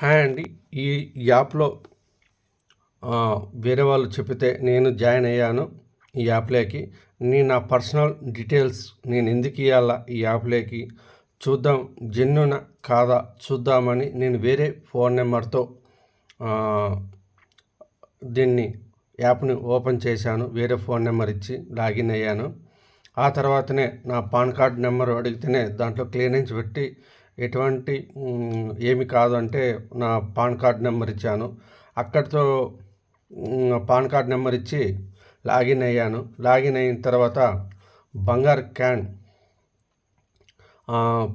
Hi అండి. ఈ యాప్లో వేరే వాళ్ళు చెప్పితే నేను జాయిన్ అయ్యాను ఈ యాప్లోకి. నేను నా పర్సనల్ డీటెయిల్స్ నేను ఎందుకు ఇవ్వాలా ఈ యాప్లోకి? చూద్దాం జెన్యున కాదా? చూద్దామని నేను వేరే ఫోన్ నెంబర్తో దీన్ని యాప్ని ఓపెన్ చేశాను. వేరే ఫోన్ నెంబర్ ఇచ్చి లాగిన్ అయ్యాను. ఆ తర్వాతనే నా పాన్ కార్డ్ నెంబర్ అడిగితేనే దాంట్లో క్లియరెన్స్ పెట్టి ఎటువంటి ఏమి కాదు అంటే నా పాన్ కార్డ్ నెంబర్ ఇచ్చాను. అక్కడితో పాన్ కార్డ్ నెంబర్ ఇచ్చి లాగిన్ అయ్యాను. లాగిన్ అయిన తర్వాత బంగారు క్యాన్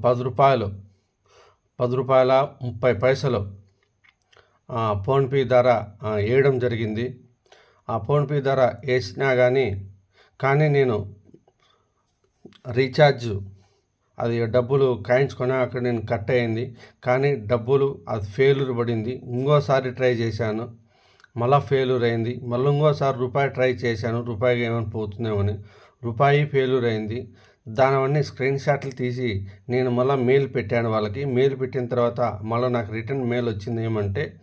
పది రూపాయలు పది రూపాయల ముప్పై పైసలు ఫోన్పే ధర వేయడం జరిగింది. ఆ ఫోన్పే ధర వేసినా కానీ కానీ నేను రీఛార్జ్ అది డబ్బులు కాయించుకొని అక్కడ నేను కట్ అయింది. కానీ డబ్బులు అది ఫెయిల్యూర్ పడింది. ఇంకోసారి ట్రై చేశాను. మళ్ళీ ఫెయిల్యూర్ అయింది. మళ్ళీ ఇంకోసారి రూపాయి ట్రై చేశాను. రూపాయికి ఏమైనా పోతుందేమని. రూపాయి ఫెయిల్యూర్ అయింది. దానివన్నీ స్క్రీన్ షాట్లు తీసి నేను మళ్ళీ మెయిల్ పెట్టాను వాళ్ళకి. మెయిల్ పెట్టిన తర్వాత మళ్ళీ నాకు రిటర్న్ మెయిల్ వచ్చింది ఏమంటే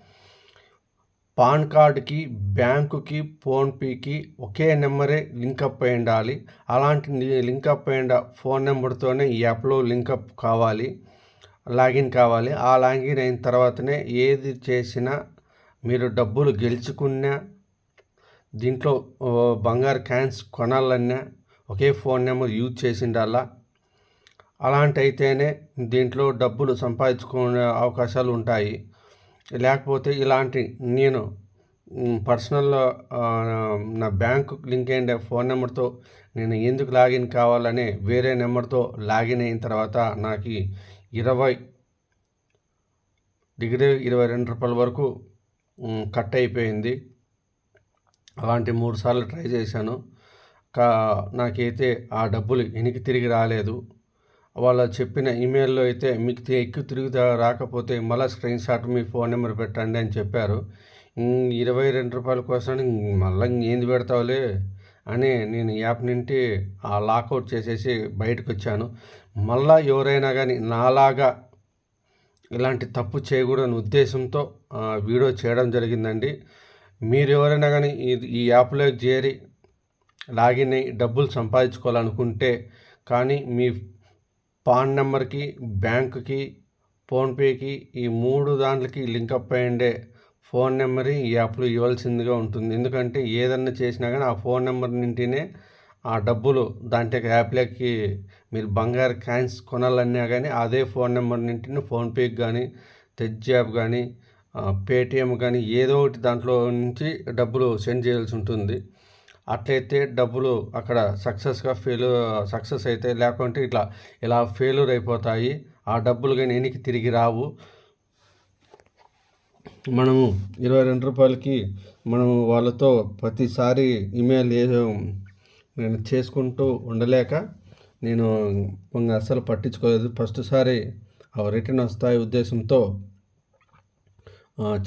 పాన్ కార్డుకి బ్యాంకుకి ఫోన్పేకి ఒకే నెంబరే లింకప్ అయి ఉండాలి. అలాంటి లింకప్ అయిన ఫోన్ నెంబర్తోనే ఈ యాప్లో లింకప్ కావాలి లాగిన్ కావాలి. ఆ లాగిన్ అయిన తర్వాతనే ఏది చేసినా మీరు డబ్బులు గెలుచుకున్నా దీంట్లో బంగారు క్యాన్స్ కొనాలన్నా ఒకే ఫోన్ నెంబర్ యూజ్ చేసిండాలా అలాంటి అయితేనే దీంట్లో డబ్బులు సంపాదించుకునే అవకాశాలు ఉంటాయి. లేకపోతే ఇలాంటి నేను పర్సనల్లో నా బ్యాంకు లింక్ అయిన ఫోన్ నెంబర్తో నేను ఎందుకు లాగిన్ కావాలని వేరే నెంబర్తో లాగిన్ అయిన తర్వాత నాకు ఇరవై డిగ్రీ ఇరవై రెండు రూపాయల వరకు కట్ అయిపోయింది. అలాంటి మూడు సార్లు ట్రై చేశాను. కా నాకైతే ఆ డబ్బులు వెనక్కి తిరిగి రాలేదు. వాళ్ళ చెప్పిన ఈమెయిల్లో అయితే మీకు ఎక్కువ తిరిగి రాకపోతే మళ్ళీ స్క్రీన్ షాట్ మీ ఫోన్ నెంబర్ పెట్టండి అని చెప్పారు. ఇరవై రెండు రూపాయల కోసం మళ్ళీ ఏంది పెడతావులే? అని నేను యాప్ నుండి ఆ లాకౌట్ చేసేసి బయటకు వచ్చాను మళ్ళా ఎవరైనా కానీ నాలాగా ఇలాంటి తప్పు చేయకూడని ఉద్దేశంతో వీడియో చేయడం జరిగిందండి. మీరు ఎవరైనా కానీ ఈ యాప్లోకి చేరి లాగిన్ అయ్యి డబ్బులు సంపాదించుకోవాలనుకుంటే కానీ మీ పాన్ నెంబర్కి బ్యాంకుకి ఫోన్పేకి ఈ మూడు దాంట్లకి లింకప్ అయ్యిండే ఫోన్ నెంబర్ ఈ యాప్లో ఇవ్వాల్సిందిగా ఉంటుంది. ఎందుకంటే ఏదన్నా చేసినా కానీ ఆ ఫోన్ నెంబర్ నింటినే ఆ డబ్బులు దాంట్లో యాప్లోకి మీరు బంగారు కాయిన్స్ కొనాలన్నా కానీ అదే ఫోన్ నెంబర్ నింటిని ఫోన్పేకి కానీ తెజ్ యాప్ కానీ పేటిఎం కానీ ఏదో ఒకటి దాంట్లో నుంచి డబ్బులు సెండ్ చేయాల్సి ఉంటుంది. అట్లయితే డబ్బులు అక్కడ సక్సెస్గా ఫెయిల్ సక్సెస్ అయితే లేకుంటే ఇట్లా ఇలా ఫెయిల్యూర్ అయిపోతాయి. ఆ డబ్బులు కానీ ఎనికి తిరిగి రావు. మనము ఇరవై రెండు రూపాయలకి మనము వాళ్ళతో ప్రతిసారి ఇమెయిల్ నేను చేసుకుంటూ ఉండలేక నేను అస్సలు పట్టించుకోలేదు. ఫస్ట్ సారి రిటర్న్ వస్తాయి ఉద్దేశంతో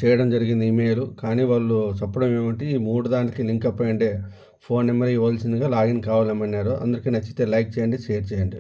చేయడం జరిగింది ఈమెయిల్ కానీ వాళ్ళు చెప్పడం ఏమంటే ఈ మూడు దానికి లింక్ అప్ అయ్యండి ఫోన్ నెంబర్ ఇవ్వాల్సిందిగా లాగిన్ కావాలన్నారు అందరికీ నచ్చితే లైక్ చేయండి షేర్ చేయండి.